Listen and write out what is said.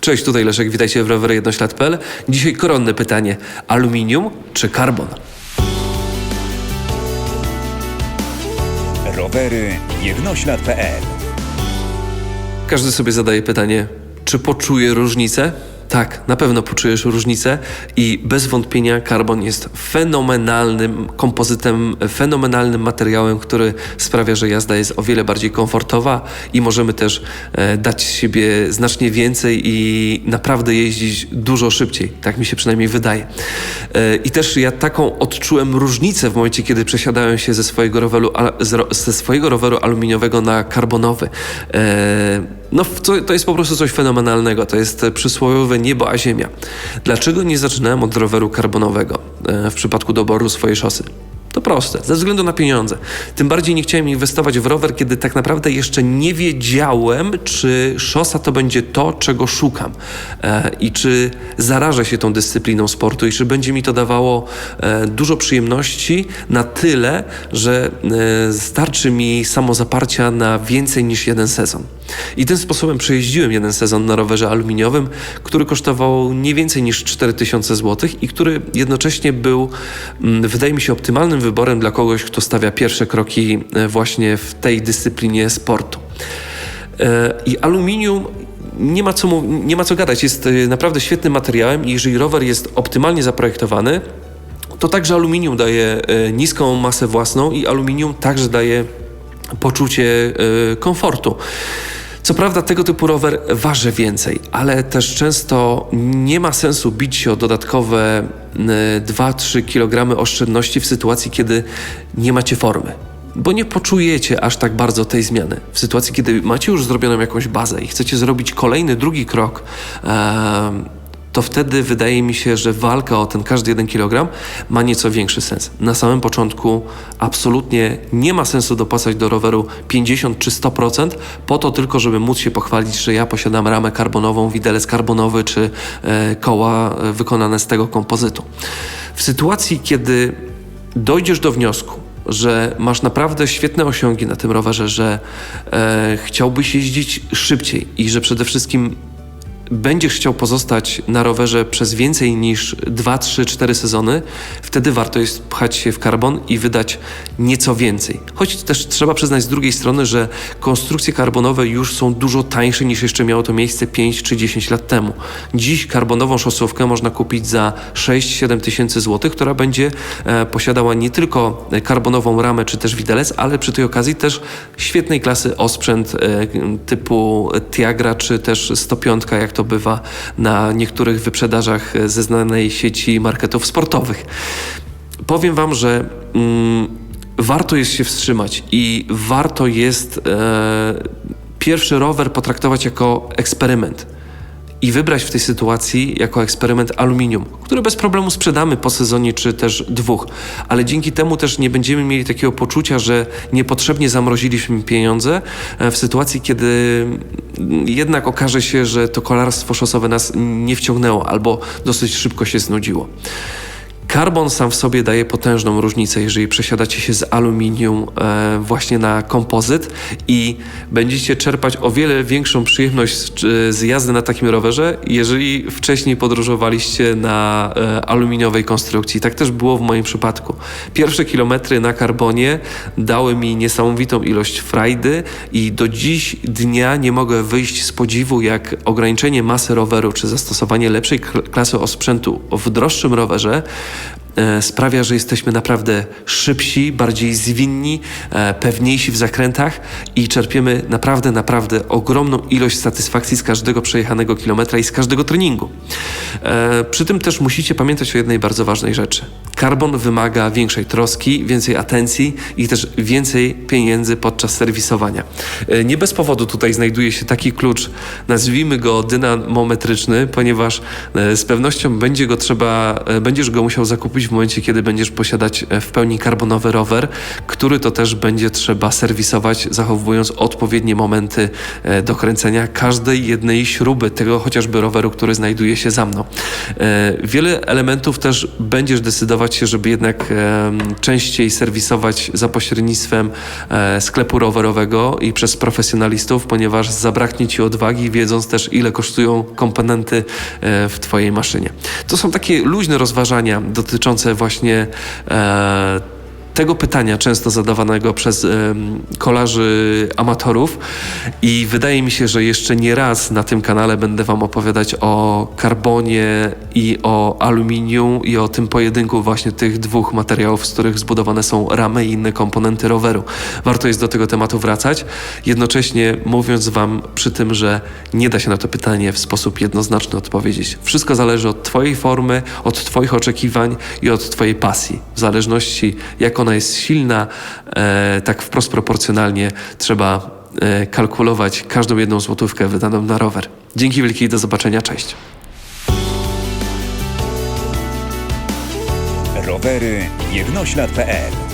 Cześć, tutaj Leszek, witajcie w rowery jednoślad.pl. Dzisiaj koronne pytanie. Aluminium czy karbon? Rowery jednoślad.pl Każdy sobie zadaje pytanie, czy poczuje różnicę? Tak, na pewno poczujesz różnicę i bez wątpienia karbon jest fenomenalnym kompozytem, fenomenalnym materiałem, który sprawia, że jazda jest o wiele bardziej komfortowa i możemy też e, dać siebie znacznie więcej i naprawdę jeździć dużo szybciej. Tak mi się przynajmniej wydaje. E, I też ja taką odczułem różnicę w momencie, kiedy przesiadałem się ze swojego roweru, ze swojego roweru aluminiowego na karbonowy. E, no, to, to jest po prostu coś fenomenalnego. To jest e, przysłowiowe niebo a ziemia. Dlaczego nie zaczynałem od roweru karbonowego e, w przypadku doboru swojej szosy? To proste, ze względu na pieniądze. Tym bardziej nie chciałem inwestować w rower, kiedy tak naprawdę jeszcze nie wiedziałem, czy szosa to będzie to, czego szukam e, i czy zarażę się tą dyscypliną sportu i czy będzie mi to dawało e, dużo przyjemności na tyle, że e, starczy mi samozaparcia na więcej niż jeden sezon. I tym sposobem przejeździłem jeden sezon na rowerze aluminiowym, który kosztował nie więcej niż 4000 zł i który jednocześnie był, mm, wydaje mi się, optymalnym wyborem dla kogoś, kto stawia pierwsze kroki e, właśnie w tej dyscyplinie sportu. E, I aluminium nie ma, co, nie ma co gadać, jest e, naprawdę świetnym materiałem i jeżeli rower jest optymalnie zaprojektowany, to także aluminium daje niską masę własną i aluminium także daje poczucie komfortu. Co prawda tego typu rower waży więcej, ale też często nie ma sensu bić się o dodatkowe e, 2-3 kg oszczędności w sytuacji, kiedy nie macie formy. Bo nie poczujecie aż tak bardzo tej zmiany. W sytuacji, kiedy macie już zrobioną jakąś bazę i chcecie zrobić kolejny, drugi krok, to wtedy wydaje mi się, że walka o ten każdy jeden kilogram ma nieco większy sens. Na samym początku absolutnie nie ma sensu dopłacać do roweru 50 czy 100% po to tylko, żeby móc się pochwalić, że ja posiadam ramę karbonową, widelec karbonowy czy e, koła e, wykonane z tego kompozytu. W sytuacji, kiedy dojdziesz do wniosku, że masz naprawdę świetne osiągi na tym rowerze, że e, chciałbyś jeździć szybciej i że przede wszystkim będziesz chciał pozostać na rowerze przez więcej niż 2, 3, 4 sezony, wtedy warto jest pchać się w karbon i wydać nieco więcej. Choć też trzeba przyznać z drugiej strony, że konstrukcje karbonowe już są dużo tańsze niż jeszcze miało to miejsce 5 czy 10 lat temu. Dziś karbonową szosówkę można kupić za 6-7 tysięcy złotych, która będzie e, posiadała nie tylko karbonową ramę czy też widelec, ale przy tej okazji też świetnej klasy osprzęt e, typu Tiagra czy też 105, jak to bywa na niektórych wyprzedażach e, ze znanej sieci marketów sportowych. Powiem Wam, że mm, warto jest się wstrzymać i warto jest e, pierwszy rower potraktować jako eksperyment i wybrać w tej sytuacji jako eksperyment aluminium, który bez problemu sprzedamy po sezonie czy też dwóch, ale dzięki temu też nie będziemy mieli takiego poczucia, że niepotrzebnie zamroziliśmy pieniądze e, w sytuacji, kiedy mm, jednak okaże się, że to kolarstwo szosowe nas nie wciągnęło albo dosyć szybko się znudziło. Karbon sam w sobie daje potężną różnicę, jeżeli przesiadacie się z aluminium e, właśnie na kompozyt i będziecie czerpać o wiele większą przyjemność z, z jazdy na takim rowerze, jeżeli wcześniej podróżowaliście na e, aluminiowej konstrukcji. Tak też było w moim przypadku. Pierwsze kilometry na karbonie dały mi niesamowitą ilość frajdy i do dziś dnia nie mogę wyjść z podziwu, jak ograniczenie masy roweru czy zastosowanie lepszej klasy osprzętu w droższym rowerze e, sprawia, że jesteśmy naprawdę szybsi, bardziej zwinni, e, pewniejsi w zakrętach i czerpiemy naprawdę, naprawdę ogromną ilość satysfakcji z każdego przejechanego kilometra i z każdego treningu. E, Przy tym też musicie pamiętać o jednej bardzo ważnej rzeczy. Karbon wymaga większej troski, więcej atencji i też więcej pieniędzy podczas serwisowania. E, Nie bez powodu tutaj znajduje się taki klucz, nazwijmy go dynamometryczny, ponieważ e, z pewnością będzie go trzeba, e, będziesz go musiał zakupić w momencie, kiedy będziesz posiadać e, w pełni karbonowy rower, który to też będzie trzeba serwisować, zachowując odpowiednie momenty e, do kręcenia każdej jednej śruby tego chociażby roweru, który znajduje się za mną. E, Wiele elementów też będziesz decydować się, żeby jednak częściej serwisować za pośrednictwem sklepu rowerowego i przez profesjonalistów, ponieważ zabraknie ci odwagi, wiedząc też, ile kosztują komponenty w Twojej maszynie. To są takie luźne rozważania dotyczące właśnie e, tego pytania, często zadawanego przez kolarzy amatorów, i wydaje mi się, że jeszcze nie raz na tym kanale będę Wam opowiadać o karbonie i o aluminium i o tym pojedynku właśnie tych dwóch materiałów, z których zbudowane są ramy i inne komponenty roweru. Warto jest do tego tematu wracać, jednocześnie mówiąc Wam przy tym, że nie da się na to pytanie w sposób jednoznaczny odpowiedzieć. Wszystko zależy od Twojej formy, od Twoich oczekiwań i od Twojej pasji. W zależności jak ona jest silna, e, tak wprost proporcjonalnie trzeba e, kalkulować każdą jedną złotówkę wydaną na rower. Dzięki wielkie do zobaczenia, cześć. Rowery jednoślad.pl